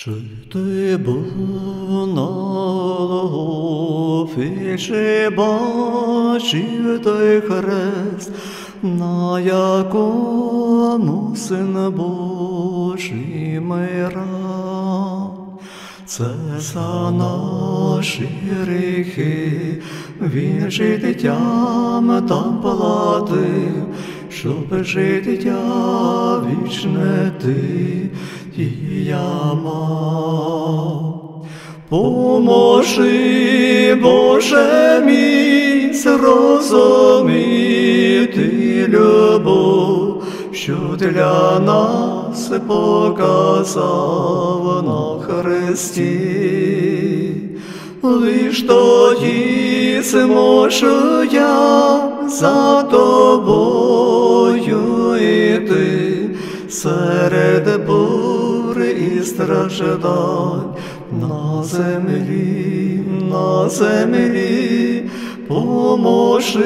Чи чи бачив той хрест, на якому син Божий мира? Це за наші гріхи, він життям там платив, щоб життя вічне ти і я мав. Поможи, Боже мій, зрозуміти любов, що для нас показав на Христі. Лиш тоді зможу я за тобою страждань на землі, на землі, поможи,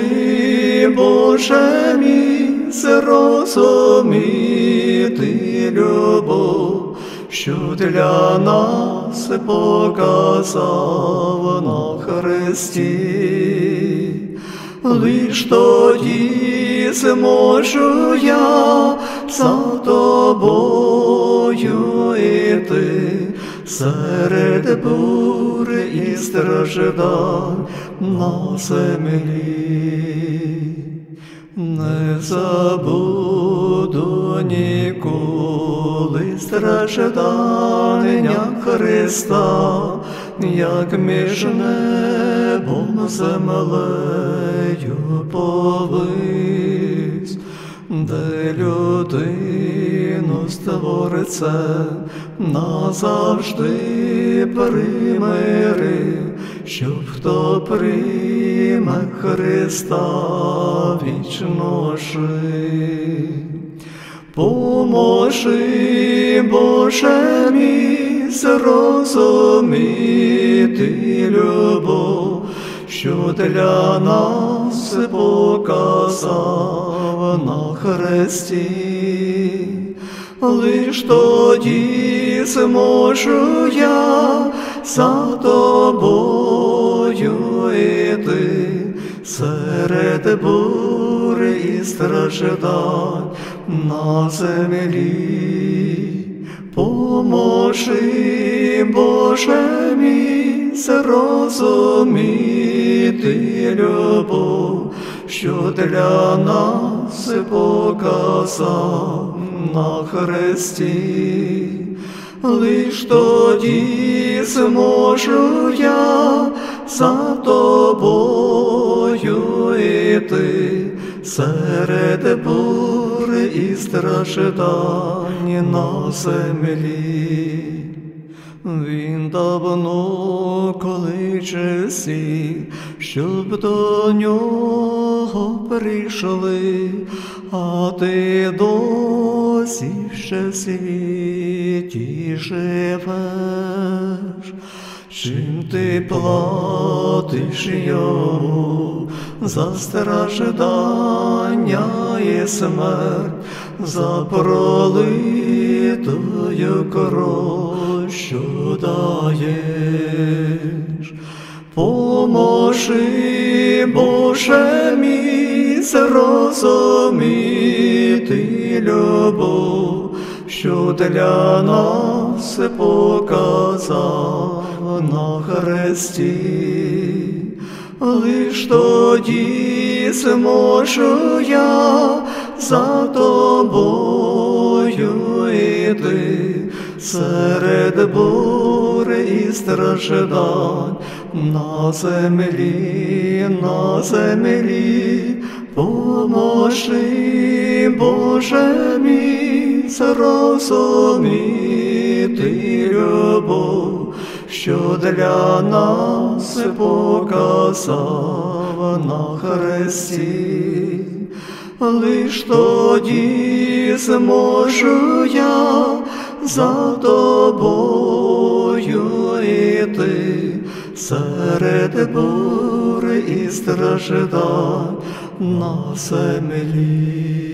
Боже мій, зрозуміти любов, що для нас показав на Христі. Лиш тоді зможу я за тобою йти серед бури і страждань на землі. Не забуду ніколи страждання Христа, як між небом землею повис, де людину створце назавжди примирив, щоб хто прийме Христа вічно жив. Поможи, Боже мій, зрозуміти любов, що для нас показав на Христі. Лиш тоді зможу я за тобою йти серед бури і страждань на землі. Поможи, Боже мій, зрозуміти любов, що для нас показав на Христі. Лиш тоді зможу я за тобою йти серед бури і страждань на землі. Він давно кличе всіх, щоб до нього прийшли, а ти досі ще світі живеш. Чим ти платиш йому за страждання і смерть, за пролитою кров, що даєш? Поможи, Боже мій, зрозуміти любов, що для нас показав на Христі. Лиш тоді зможу я за тобою йти серед бури і страждань на землі, на землі, поможи, Боже мій, зрозуміти що для нас показав на Христі. Лиш тоді зможу я за тобою йти серед бури і страждань на землі.